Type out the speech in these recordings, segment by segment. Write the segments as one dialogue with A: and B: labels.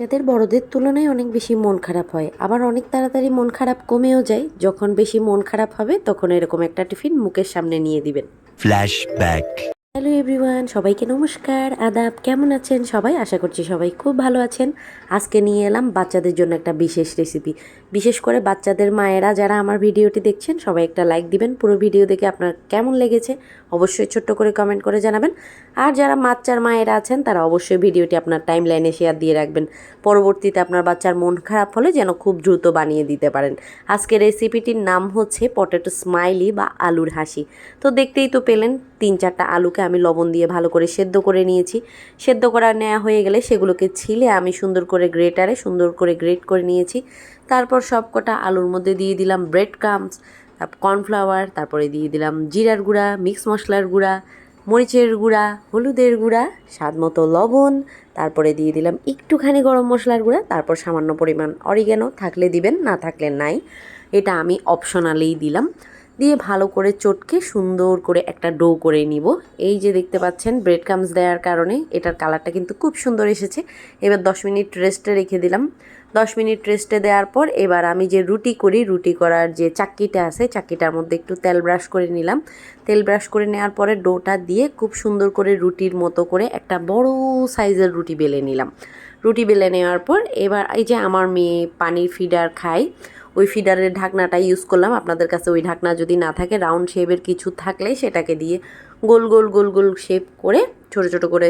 A: যাদের বড়দের তুলনায় অনেক বেশি মন খারাপ হয়। আবার অনেক তাড়াতাড়ি মন খারাপ কমেও যায়। যখন বেশি মন খারাপ হবে, তখন এরকম একটা টিফিন মুখের সামনে নিয়ে দিবেন।
B: Flashback.
A: হ্যালো এভরিওয়ান, সবাইকে নমস্কার। আদাব, কেমন আছেন সবাই? আশা করছি সবাই খুব ভালো আছেন। আজকে নিয়ে এলাম বাচ্চাদের জন্য একটা বিশেষ রেসিপি বিশেষ করে বাচ্চাদের মায়েরা যারা আমার ভিডিওটি দেখছেন, সবাই একটা লাইক দিবেন। পুরো ভিডিও দেখে আপনার কেমন লেগেছে, অবশ্যই ছোট্ট করে কমেন্ট করে জানাবেন। আর যারা বাচ্চার মায়েরা আছেন, তারা অবশ্যই ভিডিওটি আপনার টাইম লাইনে শেয়ার দিয়ে রাখবেন। পরবর্তীতে আপনার বাচ্চার মন খারাপ হলে যেন খুব দ্রুত বানিয়ে দিতে পারেন। আজকে রেসিপিটির নাম হচ্ছে পটেটো স্মাইলি বা আলুর হাসি। তো দেখতেই তো পেলেন, তিন চারটা আলুকে আমি লবণ দিয়ে ভালো করে সেদ্ধ করে নিয়েছি। সেদ্ধ করা নেওয়া হয়ে গেলে সেগুলোকে ছিলে আমি সুন্দর করে গ্রেটারে সুন্দর করে গ্রেট করে নিয়েছি। তারপর সব কটা আলুর মধ্যে দিয়ে দিলাম ব্রেড ক্রামস তারপর কর্নফ্লাওয়ার, তারপরে দিয়ে দিলাম জিরার গুঁড়া, মিক্স মশলার গুঁড়া, মরিচের গুঁড়া, হলুদের গুঁড়া, স্বাদ মতো লবণ, তারপরে দিয়ে দিলাম একটুখানি গরম মশলার গুঁড়া, তারপর সামান্য পরিমাণ অরিগেনো থাকলে দিবেন, না থাকলে নাই। এটা আমি অপশনালেই দিলাম। দিয়ে ভালো করে চটকে সুন্দর করে একটা ডো করে নিব। এই যে দেখতে পাচ্ছেন ব্রেড কামস দেওয়ার কারণে এটার কালারটা কিন্তু খুব সুন্দর এসেছে। এবার দশ মিনিট রেস্টে রেখে দিলাম। দশ মিনিট রেস্টে দেওয়ার পর এবার আমি যে রুটি করি, রুটি করার যে চাক্কিটা আছে চাক্কিটার মধ্যে একটু তেল ব্রাশ করে নিলাম। তেল ব্রাশ করে নেওয়ার পরে ডোটা দিয়ে খুব সুন্দর করে রুটির মতো করে একটা বড় সাইজের রুটি বেলে নিলাম। রুটি বেলে নেওয়ার পর এবার এই যে আমার মেয়ে পানির ফিডার খায় ওই ফিডারের ঢাকনাটা ইউজ করলাম। আপনাদের কাছে ওই ঢাকনা যদি না থাকে রাউন্ড শেপের কিছু থাকলে সেটাকে দিয়ে গোল গোল গোল গোল শেপ করে, ছোট ছোট করে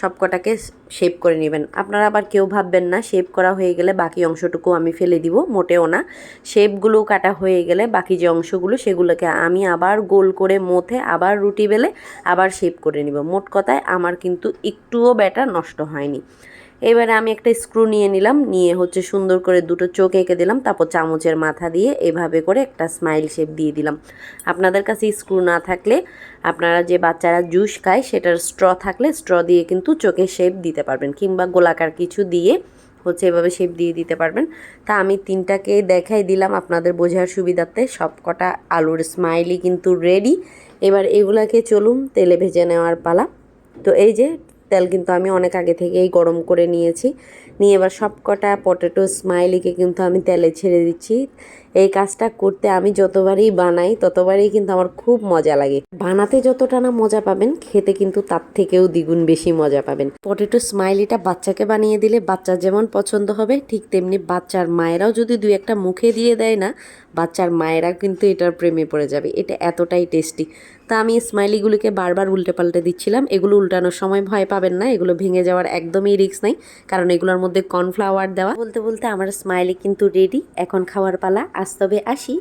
A: সব কটাকে শেপ করে নেবেন। আপনারা আবার কেউ ভাববেন না শেপ করা হয়ে গেলে বাকি অংশটুকু আমি ফেলে দিব, মোটেও না। শেপগুলো কাটা হয়ে গেলে বাকি যে অংশগুলো, সেগুলোকে আমি আবার গোল করে মোথে আবার রুটি বেলে আবার শেপ করে নিব। মোট কথায় আমার কিন্তু একটুও ব্যাটার নষ্ট হয়নি। এবারে আমি একটা স্ক্রু নিয়ে নিলাম, নিয়ে হচ্ছে সুন্দর করে দুটো চোখ এঁকে দিলাম, তারপর চামচের মাথা দিয়ে এভাবে করে একটা স্মাইল শেপ দিয়ে দিলাম। আপনাদের কাছে স্ক্রু না থাকলে আপনারা যে বাচ্চারা জুস খায় সেটার স্ট্র থাকলে স্ট্র দিয়ে কিন্তু চোখে শেপ দিতে পারবেন, কিংবা গোলাকার কিছু দিয়ে হচ্ছে এভাবে শেপ দিয়ে দিতে পারবেন। তা আমি তিনটাকে দেখাই দিলাম আপনাদের বোঝার সুবিধার্থে সব কটা আলুর স্মাইলি কিন্তু রেডি এবার এগুলাকে চলুন তেলে ভেজে নেওয়ার পালা। তো এই যে তেল কিন্তু আমি অনেক আগে থেকেই গরম করে নিয়েছি। নিয়ে এবার সব কটা পটেটো স্মাইলিকে কিন্তু আমি তেলে ছেড়ে দিচ্ছি। এই কাজটা করতে আমি যতবারই বানাই, ততবারই কিন্তু আমার খুব মজা লাগে। বানাতে যতটা না মজা পাবেন, খেতে কিন্তু তার থেকেও দ্বিগুণ বেশি মজা পাবেন। পটেটো স্মাইলিটা বাচ্চাকে বানিয়ে দিলে বাচ্চার যেমন পছন্দ হবে, ঠিক তেমনি বাচ্চার মায়েরাও যদি দুই একটা মুখে দিয়ে দেয় না, বাচ্চার মায়েরা কিন্তু এটার প্রেমে পড়ে যাবে। এটা এতটাই টেস্টি তা আমি স্মাইলিগুলিকে বারবার উল্টে পাল্টে দিচ্ছিলাম। এগুলো উল্টানোর সময় ভয় পাবেন না, এগুলো ভেঙে যাওয়ার একদমই রিক্স নাই, কারণ এগুলোর মধ্যে কর্নফ্লাওয়ার দেওয়া। বলতে বলতে আমার স্মাইলি কিন্তু রেডি এখন খাওয়ার পালা। আস্তবে তবে আসি।